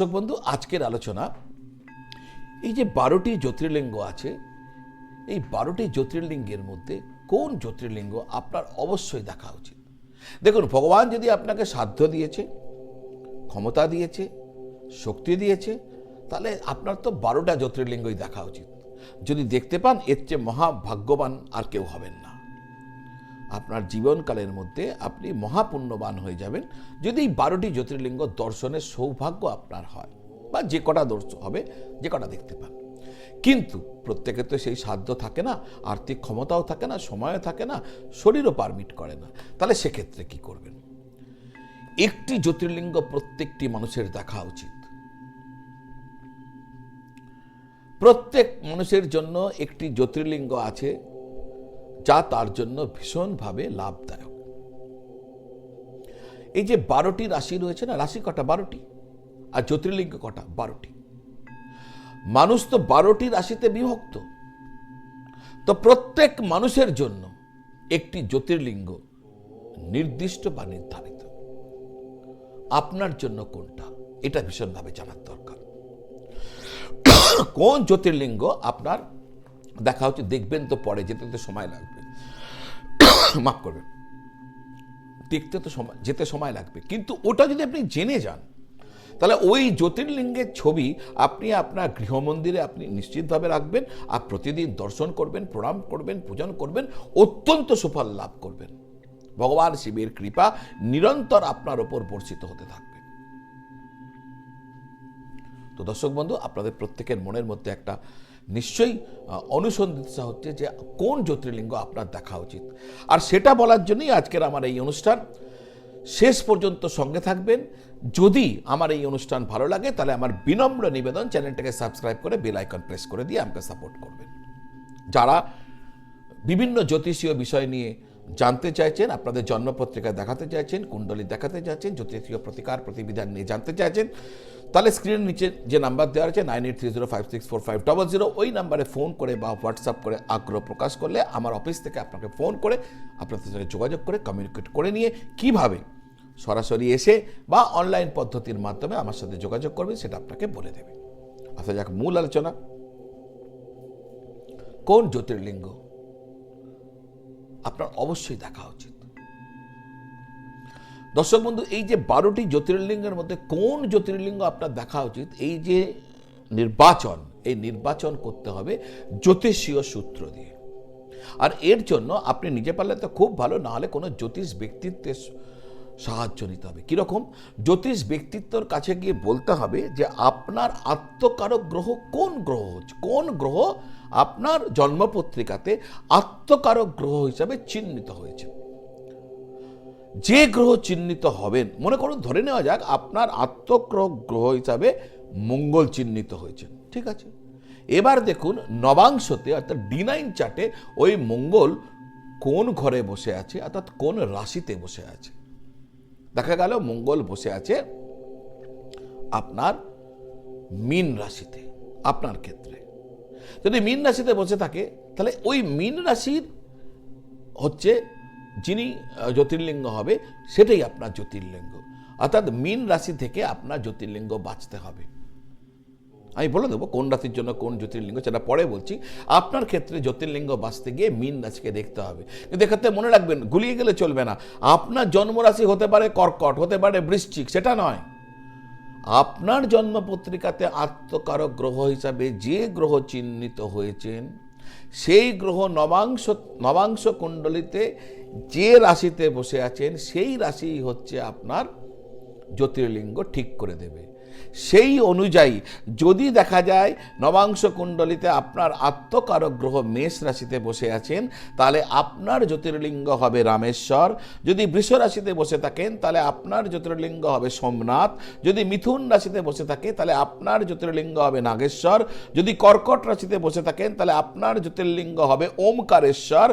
দর্শক বন্ধু, আজকের আলোচনা, এই যে বারোটি জ্যোতির্লিঙ্গ আছে, এই বারোটি জ্যোতির্লিঙ্গের মধ্যে কোন জ্যোতির্লিঙ্গ আপনার অবশ্যই দেখা উচিত? দেখুন, ভগবান যদি আপনাকে সাধ্য দিয়েছে, ক্ষমতা দিয়েছে, শক্তি দিয়েছে, তাহলে আপনার তো বারোটা জ্যোতির্লিঙ্গই দেখা উচিত। যদি দেখতে পান, এর চেয়ে মহাভাগ্যবান আর কেউ হবেন না। আপনার জীবনকালের মধ্যে আপনি মহাপুণ্যবান হয়ে যাবেন। যদি এই বারোটি জ্যোতির্লিঙ্গ দর্শনের সৌভাগ্য আপনার হয়, বা যে কটা দর্শন হবে, যে কটা দেখতে পান। কিন্তু প্রত্যেকে তো সেই সাধ্য থাকে না, আর্থিক ক্ষমতাও থাকে না, সময়ও থাকে না, শরীরও পারমিট করে না। তাহলে সেক্ষেত্রে কি করবেন? একটি জ্যোতির্লিঙ্গ প্রত্যেকটি মানুষের দেখা উচিত। প্রত্যেক মানুষের জন্য একটি জ্যোতির্লিঙ্গ আছে যা তার জন্য ভীষণভাবে লাভদায়ক। এই যে বারোটি রাশি রয়েছে না, রাশি কটা? বারোটি। আর জ্যোতির্লিঙ্গ কটা? বারোটি। মানুষ তো বারোটি রাশিতে বিভক্ত। তো প্রত্যেক মানুষের জন্য একটি জ্যোতির্লিঙ্গ নির্দিষ্ট বা নির্ধারিত। আপনার জন্য কোনটা? এটা ভীষণভাবে জানার দরকার। কোন জ্যোতির্লিঙ্গ আপনার দেখা হচ্ছে, দেখবেন তো পরে, যেতে তো সময় লাগবে। মাফ করবেন। দেখতে তো সময়, যেতে সময় লাগবে। কিন্তু ওটা যদি আপনি জেনে যান, তাহলে ওই জ্যোতির্লিঙ্গের ছবি আপনি আপনার গৃহমন্দিরে আপনি নিশ্চিতভাবে রাখবেন, আর প্রতিদিন দর্শন করবেন, প্রণাম করবেন, পূজন করবেন, অত্যন্ত সুফল লাভ করবেন। ভগবান শিবের কৃপা নিরন্তর আপনার ওপর বর্ষিত হতে থাকবে। তো দর্শক বন্ধু, আপনাদের প্রত্যেকের মনের মধ্যে একটা নিশ্চয়ই অনুসন্ধিতা হচ্ছে যে কোন জ্যোতির্লিঙ্গ আপনার দেখা উচিত। আর সেটা বলার জন্যই আজকের আমার এই অনুষ্ঠান। শেষ পর্যন্ত সঙ্গে থাকবেন। যদি আমার এই অনুষ্ঠান ভালো লাগে, তাহলে আমার বিনম্র নিবেদন চ্যানেলটাকে সাবস্ক্রাইব করে বেল আইকন প্রেস করে দিয়ে আমাকে সাপোর্ট করবেন। যারা বিভিন্ন জ্যোতিষীয় বিষয় নিয়ে জানতে চাইছেন, আপনাদের জন্মপত্রিকা দেখাতে চাইছেন, কুণ্ডলী দেখাতে চাইছেন, জ্যোতিষীয় প্রতিকার প্রতিবিধান নিয়ে জানতে চাইছেন, তাহলে স্ক্রিনের নিচে যে নাম্বার দেওয়া আছে nine eight three zero five six four five double zero ওই নাম্বারে ফোন করে বা হোয়াটসঅ্যাপ করে আগ্রহ প্রকাশ করলে আমার অফিস থেকে আপনাকে ফোন করে আপনাদের সঙ্গে যোগাযোগ করে কমিউনিকেট করে নিয়ে কীভাবে সরাসরি এসে বা অনলাইন পদ্ধতির মাধ্যমে আমার সাথে যোগাযোগ করবে সেটা আপনাকে বলে দেবে। আসা যাক মূল আলোচনা। কোন জ্যোতির্লিঙ্গ? আপনার অবশ্যই দেখা উচিত। দর্শক বন্ধু, এই যে বারোটি জ্যোতির্লিঙ্গের মধ্যে কোন জ্যোতির্লিঙ্গ আপনার দেখা উচিত? এই যে নির্বাচন, এই নির্বাচন করতে হবে জ্যোতিষীয় সূত্র দিয়ে। আর এর জন্য আপনি নিজে পারলে তো খুব ভালো না হলে কোনো জ্যোতিষ ব্যক্তিত্বের সাহায্য নিতে হবে। কীরকম? জ্যোতিষ ব্যক্তিত্বর কাছে গিয়ে বলতে হবে যে, আপনার আত্মকারক গ্রহ কোন গ্রহ কোন গ্রহ আপনার জন্মপত্রিকাতে আত্মকারক গ্রহ হিসাবে চিহ্নিত হয়েছে? যে গ্রহ চিহ্নিত হবেন, মনে করুন, ধরে নেওয়া যাক, আপনার আত্মগ্রহ গ্রহ হিসাবে মঙ্গল চিহ্নিত হয়েছে। ঠিক আছে? এবার দেখুন, নবাংশতে, অর্থাৎ ডি নাইন চার্টে ওই মঙ্গল কোন ঘরে বসে আছে, অর্থাৎ কোন রাশিতে বসে আছে? দেখা গেল মঙ্গল বসে আছে আপনার মিন রাশিতে, আপনার ক্ষেত্রে। যদি মিন রাশিতে বসে থাকে, তাহলে ওই মিন রাশির হচ্ছে যিনি জ্যোতির্লিঙ্গ হবে, সেটাই আপনার জ্যোতির্লিঙ্গ। অর্থাৎ মিন রাশি থেকে আপনার জ্যোতির্লিঙ্গ বাঁচতে হবে। আমি বলে দেবো কোন রাশির জন্য কোন জ্যোতির্লিঙ্গ, সেটা পরে বলছি। আপনার ক্ষেত্রে জ্যোতির্লিঙ্গ বাঁচতে গিয়ে মিন রাশিকে দেখতে হবে। কিন্তু এক্ষেত্রে মনে রাখবেন, গুলিয়ে গেলে চলবে না। আপনার জন্মরাশি হতে পারে কর্কট, হতে পারে বৃশ্চিক, সেটা নয়। আপনার জন্মপত্রিকাতে আত্মকারক গ্রহ হিসাবে যে গ্রহ চিহ্নিত হয়েছেন, সেই গ্রহ নবাংশ নবাংশ কুণ্ডলিতে যে রাশিতে বসে আছেন, সেই রাশি হচ্ছে আপনার জ্যোতির্লিঙ্গ ঠিক করে দেবে। সেই অনুযায়ী যদি দেখা যায় নবাংশ কুণ্ডলিতে আপনার আত্মকারক গ্রহ মেষ রাশিতে বসে আছেন, তাহলে আপনার জ্যোতির্লিঙ্গ হবে রামেশ্বর। যদি বৃষ রাশিতে বসে থাকেন, তাহলে আপনার জ্যোতির্লিঙ্গ হবে সোমনাথ। যদি মিথুন রাশিতে বসে থাকে, তাহলে আপনার জ্যোতির্লিঙ্গ হবে নাগেশ্বর। যদি কর্কট রাশিতে বসে থাকেন, তাহলে আপনার জ্যোতির্লিঙ্গ হবে ওমকারেশ্বর।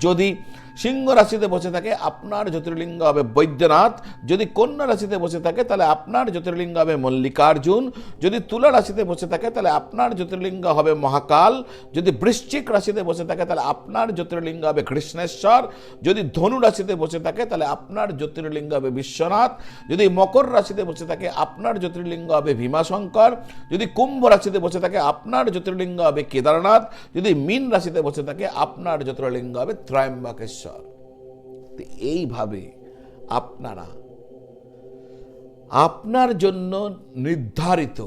যদি সিংহ রাশিতে বসে থাকে, আপনার জ্যোতির্লিঙ্গ হবে বৈদ্যনাথ। যদি কন্যা রাশিতে বসে থাকে, তাহলে আপনার জ্যোতির্লিঙ্গ হবে মল্লিকার্জুন, যদি তুলা রাশিতে বসে থাকে, তাহলে আপনার জ্যোতির্লিঙ্গ হবে মহাকাল। যদি বৃশ্চিক রাশিতে বসে থাকে, তাহলে আপনার জ্যোতির্লিঙ্গ হবে কৃষ্ণেশ্বর। যদি ধনু রাশিতে বসে থাকে, তাহলে আপনার জ্যোতির্লিঙ্গ হবে বিশ্বনাথ। যদি মকর রাশিতে বসে থাকে, আপনার জ্যোতির্লিঙ্গ হবে ভীমাশঙ্কর। যদি কুম্ভ রাশিতে বসে থাকে, আপনার জ্যোতির্লিঙ্গ হবে কেদারনাথ। যদি মীন রাশিতে বসে থাকে, আপনার জ্যোতির্লিঙ্গ হবে ত্রয়ম্বকেশ্বর। এইভাবে আপনারা আপনার জন্য নির্ধারিত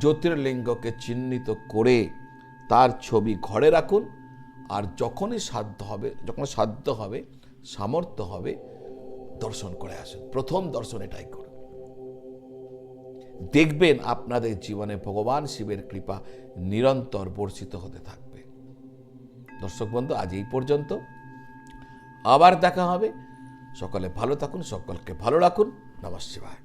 জ্যোতির্লিঙ্গকে চিহ্নিত করে তার ছবি ঘরে রাখুন, আর যখনই সাধ্য হবে যখন সাধ্য হবে, সামর্থ্য হবে, দর্শন করে আসুন। প্রথম দর্শন এটাই করুন। দেখবেন আপনাদের জীবনে ভগবান শিবের কৃপা নিরন্তর বর্ষিত হতে থাকবে। দর্শক বন্ধু, আজ এই পর্যন্ত। আবার দেখা হবে। সকলে ভালো থাকুন, সকলকে ভালো রাখুন। Namah Shivaya.